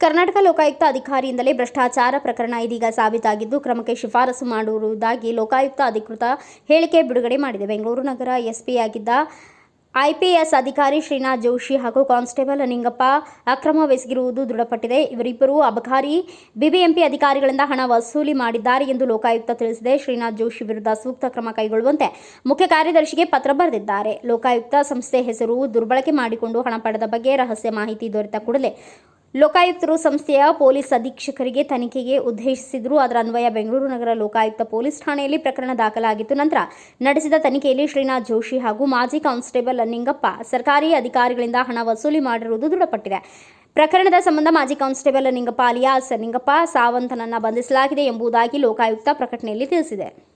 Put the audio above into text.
ಕರ್ನಾಟಕ ಲೋಕಾಯುಕ್ತ ಅಧಿಕಾರಿಯಿಂದಲೇ ಭ್ರಷ್ಟಾಚಾರ ಪ್ರಕರಣ ಇದೀಗ ಸಾಬೀತಾಗಿದ್ದು, ಕ್ರಮಕ್ಕೆ ಶಿಫಾರಸು ಮಾಡುವುದಾಗಿ ಲೋಕಾಯುಕ್ತ ಅಧಿಕೃತ ಹೇಳಿಕೆ ಬಿಡುಗಡೆ ಮಾಡಿದೆ. ಬೆಂಗಳೂರು ನಗರ ಎಸ್ಪಿಯಾಗಿದ್ದ ಐಪಿಎಸ್ ಅಧಿಕಾರಿ ಶ್ರೀನಾಥ್ ಜೋಶಿ ಹಾಗೂ ಕಾನ್ಸ್ಟೇಬಲ್ ನಿಂಗಪ್ಪ ಅಕ್ರಮವೆಸಗಿರುವುದು ದೃಢಪಟ್ಟಿದೆ. ಇವರಿಬ್ಬರು ಅಬಕಾರಿ ಬಿಬಿಎಂಪಿ ಅಧಿಕಾರಿಗಳಿಂದ ಹಣ ವಸೂಲಿ ಮಾಡಿದ್ದಾರೆ ಎಂದು ಲೋಕಾಯುಕ್ತ ತಿಳಿಸಿದೆ. ಶ್ರೀನಾಥ್ ಜೋಶಿ ವಿರುದ್ಧ ಸೂಕ್ತ ಕ್ರಮ ಕೈಗೊಳ್ಳುವಂತೆ ಮುಖ್ಯ ಕಾರ್ಯದರ್ಶಿಗೆ ಪತ್ರ ಬರೆದಿದ್ದಾರೆ. ಲೋಕಾಯುಕ್ತ ಸಂಸ್ಥೆ ಹೆಸರು ದುರ್ಬಳಕೆ ಮಾಡಿಕೊಂಡು ಹಣ ಪಡೆದ ಬಗ್ಗೆ ರಹಸ್ಯ ಮಾಹಿತಿ ದೊರೆತ ಕೂಡಲೇ ಲೋಕಾಯುಕ್ತರು ಸಂಸ್ಥೆಯ ಪೊಲೀಸ್ ಅಧೀಕ್ಷಕರಿಗೆ ತನಿಖೆಗೆ ಉದ್ದೇಶಿಸಿದ್ರು. ಅದರ ಅನ್ವಯ ಬೆಂಗಳೂರು ನಗರ ಲೋಕಾಯುಕ್ತ ಪೊಲೀಸ್ ಠಾಣೆಯಲ್ಲಿ ಪ್ರಕರಣ ದಾಖಲಾಗಿತ್ತು. ನಂತರ ನಡೆಸಿದ ತನಿಖೆಯಲ್ಲಿ ಶ್ರೀನಾಥ್ ಜೋಶಿ ಹಾಗೂ ಮಾಜಿ ಕಾನ್ಸ್ಟೇಬಲ್ ಲನ್ನಿಂಗಪ್ಪ ಸರ್ಕಾರಿ ಅಧಿಕಾರಿಗಳಿಂದ ಹಣ ವಸೂಲಿ ಮಾಡಿರುವುದು ದೃಢಪಟ್ಟಿದೆ. ಪ್ರಕರಣದ ಸಂಬಂಧ ಮಾಜಿ ಕಾನ್ಸ್ಟೇಬಲ್ ಲನ್ನಿಂಗಪ್ಪ ಅಲಿಯಾಸ್ ಸನ್ನಿಂಗಪ್ಪ ಸಾವಂತನನ್ನ ಬಂಧಿಸಲಾಗಿದೆ ಎಂಬುದಾಗಿ ಲೋಕಾಯುಕ್ತ ಪ್ರಕಟಣೆಯಲ್ಲಿ ತಿಳಿಸಿದೆ.